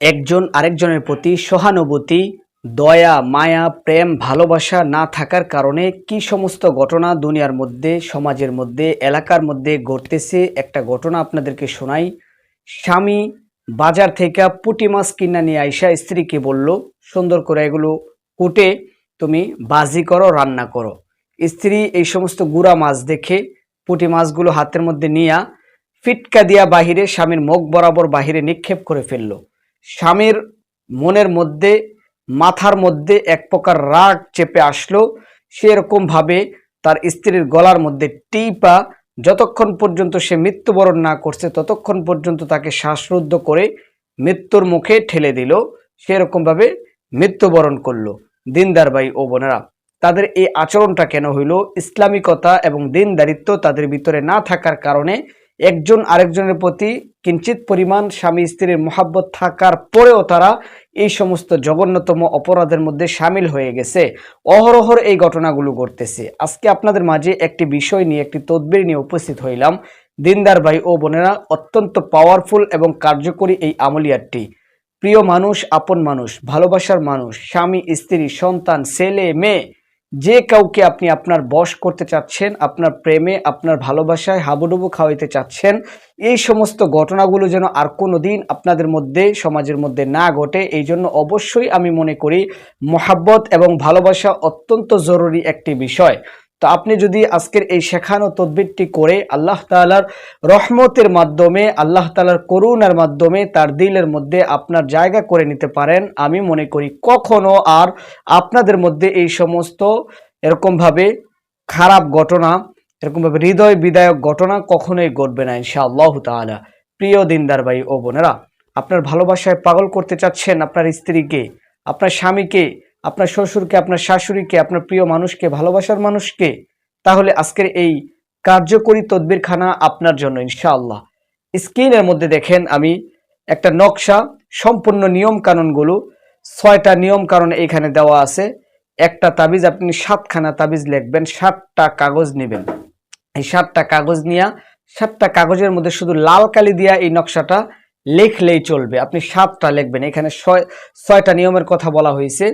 একজন আরেকজনের প্রতি সহানুভূতি, দয়া, মায়া, প্রেম, ভালোবাসা না থাকার কারণে কি সমস্ত ঘটনা দুনিয়ার মধ্যে, সমাজের মধ্যে, এলাকার মধ্যে ঘটতেছে? একটা ঘটনা আপনাদেরকে শোনাই। স্বামী বাজার থেকে পুঁটি মাছ কিনা নিয়ে আইসা স্ত্রীকে বলল, সুন্দর করে এগুলো কুটে, তুমি বাজি করো, রান্না করো। স্ত্রী এই সমস্ত গুড়া মাছ দেখে পুঁটি মাছগুলো হাতের মধ্যে নিয়া ফিটকা দিয়া বাহিরে স্বামীর মুখ বরাবর বাহিরে নিক্ষেপ করে ফেলল। স্বামীর মনের মধ্যে, মাথার মধ্যে এক প্রকার রাগ চেপে আসলো। সেরকম ভাবে তার স্ত্রীর গলার মধ্যে টিপা যতক্ষণ পর্যন্ত সে মৃত্যুবরণ না করছে, ততক্ষণ পর্যন্ত তাকে শ্বাসরুদ্ধ করে মৃত্যুর মুখে ঠেলে দিল। সেরকম ভাবে মৃত্যুবরণ করল। দিনদার ভাই ও বোনেরা, তাদের এই আচরণটা কেন হইল? ইসলামিকতা এবং দিনদারিত্ব তাদের ভিতরে না থাকার কারণে একজন আরেকজনের প্রতি কিঞ্চিত পরিমাণ স্বামী স্ত্রীর মহাব্বত থাকার পরেও তারা এই সমস্ত জঘন্যতম অপরাধের মধ্যে সামিল হয়ে গেছে। অহরহর এই ঘটনাগুলো ঘটতেছে। আজকে আপনাদের মাঝে একটি বিষয় নিয়ে, একটি তদবির নিয়ে উপস্থিত হইলাম। দিনদার ভাই ও বোনেরা, অত্যন্ত পাওয়ারফুল এবং কার্যকরী এই আমলিয়াতটি প্রিয় মানুষ, আপন মানুষ, ভালোবাসার মানুষ, স্বামী, স্ত্রী, সন্তান, ছেলে, মেয়ে যে কাউকে আপনি আপনার বশ করতে চাচ্ছেন, আপনার প্রেমে, আপনার ভালোবাসায় হাবুডুবু খাওয়াইতে চাচ্ছেন, এই সমস্ত ঘটনাগুলো যেন আর কোনো দিন আপনাদের মধ্যে, সমাজের মধ্যে না ঘটে, এই জন্য অবশ্যই আমি মনে করি, মহাব্বত এবং ভালোবাসা অত্যন্ত জরুরি একটি বিষয়। তো আপনি যদি আজকের এই শেখানো তদবিরটি করে আল্লাহ তালার রহমতের মাধ্যমে, আল্লাহ তালার করুণার মাধ্যমে তার দিলের মধ্যে আপনার জায়গা করে নিতে পারেন, আমি মনে করি কখনো আর আপনাদের মধ্যে এই সমস্ত এরকমভাবে খারাপ ঘটনা, এরকমভাবে হৃদয় বিদায়ক ঘটনা কখনোই ঘটবে না, ইনশাআল্লাহ তাআলা। প্রিয় দিনদার ভাই ও বোনেরা, আপনার ভালোবাসায় পাগল করতে চাচ্ছেন আপনার স্ত্রীকে, আপনার স্বামীকে আপনার শ্বশুরকে, আপনার শাশুড়িকে, আপনার প্রিয় মানুষকে, ভালোবাসার মানুষকে, তাহলে আজকের এই কার্যকরী তদবিরখানা আপনার জন্য, ইনশাআল্লাহ। স্ক্রিনের মধ্যে দেখেন আমি একটা নকশা, সম্পূর্ণ নিয়ম কানুনগুলো ছয়টা নিয়ম কানুন এখানে দেওয়া আছে। একটা তাবিজ, আপনি সাতখানা তাবিজ লিখবেন, সাতটা কাগজ নেবেন। এই সাতটা কাগজ নিয়া, সাতটা কাগজের মধ্যে শুধু লাল কালি দিয়া এই নকশাটা লিখলেই চলবে। আপনি সাতটা লিখবেন। এখানে ছয়, ছয়টা নিয়মের কথা বলা হয়েছে।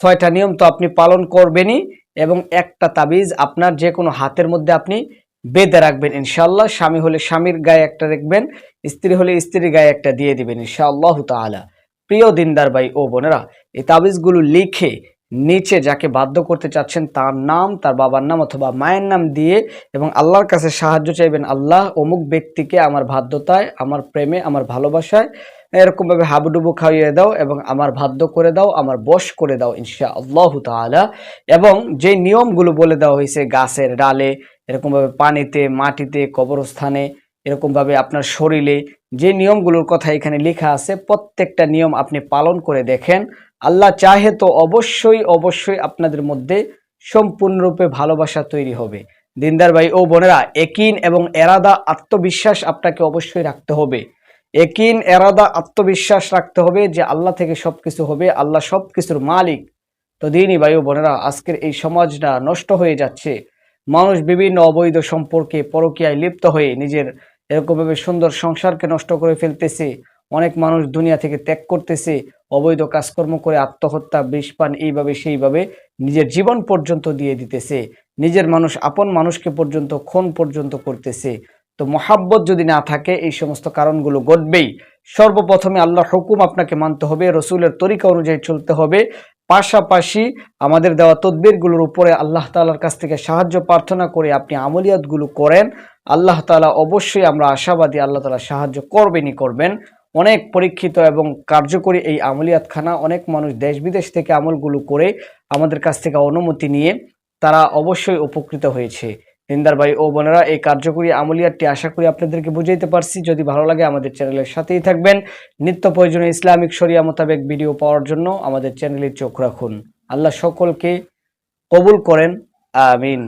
ছয়টা নিয়ম তো আপনি পালন করবেনই এবং একটা তাবিজ আপনার যে কোনো হাতের মধ্যে আপনি বেঁধে রাখবেন। ইনশাল্লাহ স্বামী হলে স্বামীর গায়ে একটা রাখবেন, স্ত্রী হলে স্ত্রীর গায়ে একটা দিয়ে দিবেন ইনশাআল্লাহ তালা প্রিয় দিনদার ভাই ও বোনেরা, এই তাবিজগুলো লিখে নিচে যাকে বাধ্য করতে চাচ্ছেন তার নাম, তার বাবার নাম অথবা মায়ের নাম দিয়ে এবং আল্লাহর কাছে সাহায্য চাইবেন আল্লাহ অমুক ব্যক্তিকে আমার বাধ্যতায় আমার প্রেমে, আমার ভালোবাসায় এরকমভাবে হাবুডুবু খাইয়ে দাও এবং আমার বাধ্য করে দাও, আমার বশ করে দাও ইনশা আল্লাহ তাআলা। এবং যে নিয়মগুলো বলে দেওয়া হয়েছে, গাছের ডালে, এরকমভাবে পানিতে, মাটিতে, কবরস্থানে, এরকমভাবে আপনার শরীরে যে নিয়মগুলোর কথা এখানে লেখা আছে, প্রত্যেকটা নিয়ম আপনি পালন করে দেখেন। আল্লাহ চাহে তো অবশ্যই অবশ্যই আপনাদের মধ্যে সম্পূর্ণরূপে ভালোবাসা তৈরি হবে। দিনদার ভাই, ও বোনেরা, একিন এবং এরাদা আত্মবিশ্বাস আপনাকে অবশ্যই রাখতে হবে। একিন, এরাদা আত্মবিশ্বাস রাখতে হবে যে আল্লাহ থেকে সব কিছু হবে, আল্লাহ সব কিছুর মালিক। তো দিনই ভাই, ও বোনেরা, আজকের এই সমাজটা নষ্ট হয়ে যাচ্ছে। মানুষ বিভিন্ন অবৈধ সম্পর্কে পরকীয়ায় লিপ্ত হয়ে নিজের এরকমভাবে সুন্দর সংসারকে নষ্ট করে ফেলতেছে, অনেক মানুষ দুনিয়া থেকে ত্যাগ করতেছে, অবৈধ কাজকর্ম করে আত্মহত্যা, বিষপান, এইভাবে সেইভাবে নিজের জীবন পর্যন্ত দিয়ে দিতেছে। নিজের মানুষ আপন মানুষকে পর্যন্ত, খুন পর্যন্ত করতেছে। তো মহাব্বত যদি না থাকে, এই সমস্ত কারণগুলো ঘটবেই। সর্বপ্রথমে আল্লাহ হুকুম আপনাকে মানতে হবে, রসুলের তরিকা অনুযায়ী চলতে হবে। পাশাপাশি আমাদের দেওয়া তদবিরগুলোর উপরে আল্লাহ তালার কাছ থেকে সাহায্য প্রার্থনা করে আপনি আমলিয়াতগুলো করেন। আল্লাহ তালা অবশ্যই আমরা আশাবাদী আল্লাহ তালা সাহায্য করবেনই করবেন। অনেক পরীক্ষিত এবং কার্যকরী এই আমলিয়াতখানা অনেক মানুষ দেশ বিদেশ থেকে আমলগুলো করে আমাদের কাছ থেকে অনুমতি নিয়ে তারা অবশ্যই উপকৃত হয়েছে। দিনদার ভাই ও বোনেরা, এই কার্যকরী আমলিয়ারটি আশা করি আপনাদেরকে বুঝাইতে পারছি। যদি ভালো লাগে আমাদের চ্যানেলের সাথেই থাকবেন। নিত্য প্রয়োজনীয় ইসলামিক শরিয়া মোতাবেক ভিডিও পাওয়ার জন্য আমাদের চ্যানেলে চোখ রাখুন। আল্লাহ সকলকে কবুল করেন। আমিন।